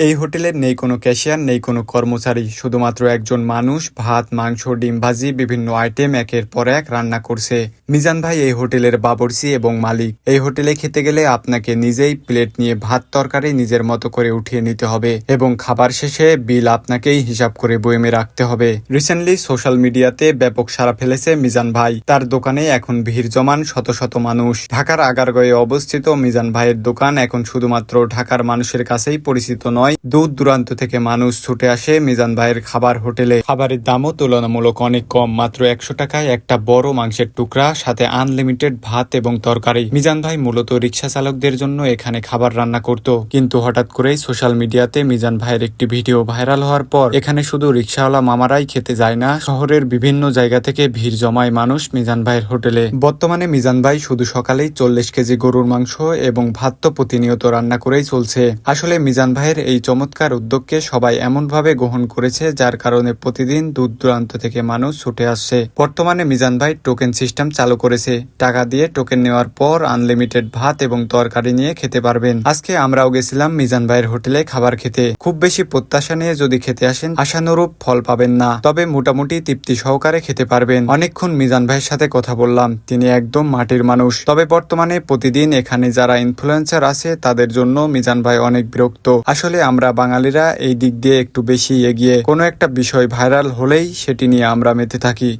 এই হোটেলের নেই কোনো ক্যাশিয়ার, নেই কোনো কর্মচারী, শুধুমাত্র একজন মানুষ, ভাত, মাংস, ডিম ভাজি, বিভিন্ন আইটেম একের পর এক রান্না করছে। মিজান ভাই এই হোটেলের বাবরসি এবং মালিক। এই হোটেলে খেতে গেলে আপনাকে নিজেই প্লেট নিয়ে ভাত তরকারি নিজের মতো করে উঠিয়ে নিতে হবে এবং খাবার শেষে বিল আপনাকেই হিসাব করে বয়েমে রাখতে হবে। রিসেন্টলি সোশ্যাল মিডিয়াতে ব্যাপক সাড়া ফেলেছে মিজান ভাই। তার দোকানে এখন ভিড় জমান শত শত মানুষ। ঢাকার আগারগয়ে অবস্থিত মিজান ভাইয়ের দোকান এখন শুধুমাত্র ঢাকার মানুষের কাছেই পরিচিত নয় দূর দূরান্ত থেকে মানুষ ছুটে আসে মিজান ভাইয়ের খাবার হোটেলে। খাবারের দামও তুলনামূলক অনেক কম, মাত্র একশো টাকায় একটা বড় মাংসের টুকরা, সাথে আনলিমিটেড ভাত এবং তরকারি। মিজান ভাই মূলত রিক্সা চালকদের জন্য এখানে খাবার রান্না করত, কিন্তু হঠাৎ করেই সোশ্যাল মিডিয়াতে মিজান ভাইয়ের একটি ভিডিও ভাইরাল হওয়ার পর, এখানে শুধু রিক্সাওয়ালা মামারাই খেতে যায় না, শহরের বিভিন্ন জায়গা থেকে ভিড় জমায় মানুষ মিজান ভাইয়ের হোটেলে। বর্তমানে মিজান ভাই শুধু সকালেই চল্লিশ কেজি গরুর মাংস এবং ভাত তো প্রতিনিয়ত রান্না করেই চলছে। আসলে মিজান ভাইয়ের এই চমৎকার উদ্যোগকে সবাই এমনভাবে গ্রহণ করেছে, যার কারণে প্রতিদিন দূর দূরান্ত থেকে মানুষ ছুটে আসছে। বর্তমানে মিজান ভাই টোকেন সিস্টেম চালু করেছে। টাকা দিয়ে টোকেন নেওয়ার পর আনলিমিটেড ভাত এবং তরকারি নিয়ে খেতে পারবেন। আজকে আমরাও গেছিলাম মিজান ভাইয়ের হোটেলে খাবার খেতে। খুব বেশি প্রত্যাশা নিয়ে যদি খেতে আসেন, আশানুরূপ ফল পাবেন না। তবে মোটামুটি তৃপ্তি সহকারে খেতে পারবেন। অনেকক্ষণ মিজান ভাইয়ের সাথে কথা বললাম। তিনি একদম মাটির মানুষ। তবে বর্তমানে প্রতিদিন এখানে যারা ইনফ্লুয়েন্সার আছে, তাদের জন্য মিজান ভাই অনেক বিরক্ত। আসলে আমরা বাঙালিরা এই দিক দিয়ে একটু বেশি এগিয়ে কোনো একটা বিষয় ভাইরাল হলেই সেটি নিয়ে আমরা মেতে থাকি।